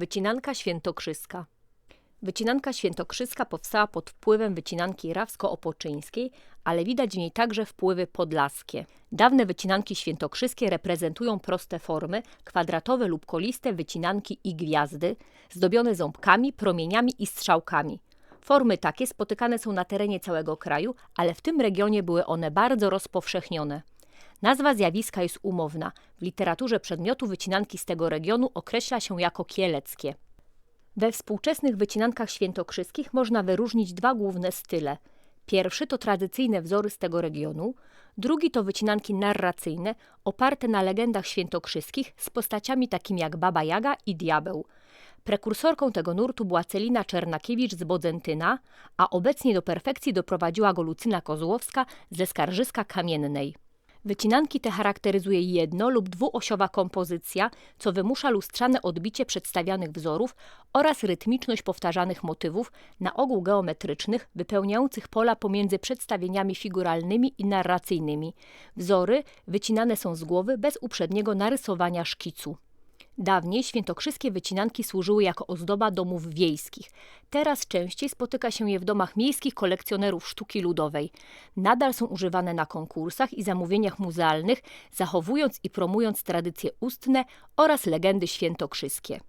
Wycinanka świętokrzyska. Wycinanka świętokrzyska powstała pod wpływem wycinanki rawsko-opoczyńskiej, ale widać w niej także wpływy podlaskie. Dawne wycinanki świętokrzyskie reprezentują proste formy, kwadratowe lub koliste wycinanki i gwiazdy, zdobione ząbkami, promieniami i strzałkami. Formy takie spotykane są na terenie całego kraju, ale w tym regionie były one bardzo rozpowszechnione. Nazwa zjawiska jest umowna. W literaturze przedmiotu wycinanki z tego regionu określa się jako kieleckie. We współczesnych wycinankach świętokrzyskich można wyróżnić dwa główne style. Pierwszy to tradycyjne wzory z tego regionu, drugi to wycinanki narracyjne, oparte na legendach świętokrzyskich z postaciami takimi jak Baba Jaga i Diabeł. Prekursorką tego nurtu była Celina Czernakiewicz z Bodzentyna, a obecnie do perfekcji doprowadziła go Lucyna Kozłowska ze Skarżyska Kamiennej. Wycinanki te charakteryzuje jedno lub dwuosiowa kompozycja, co wymusza lustrzane odbicie przedstawianych wzorów oraz rytmiczność powtarzanych motywów, na ogół geometrycznych, wypełniających pola pomiędzy przedstawieniami figuralnymi i narracyjnymi. Wzory wycinane są z głowy bez uprzedniego narysowania szkicu. Dawniej świętokrzyskie wycinanki służyły jako ozdoba domów wiejskich. Teraz częściej spotyka się je w domach miejskich kolekcjonerów sztuki ludowej. Nadal są używane na konkursach i zamówieniach muzealnych, zachowując i promując tradycje ustne oraz legendy świętokrzyskie.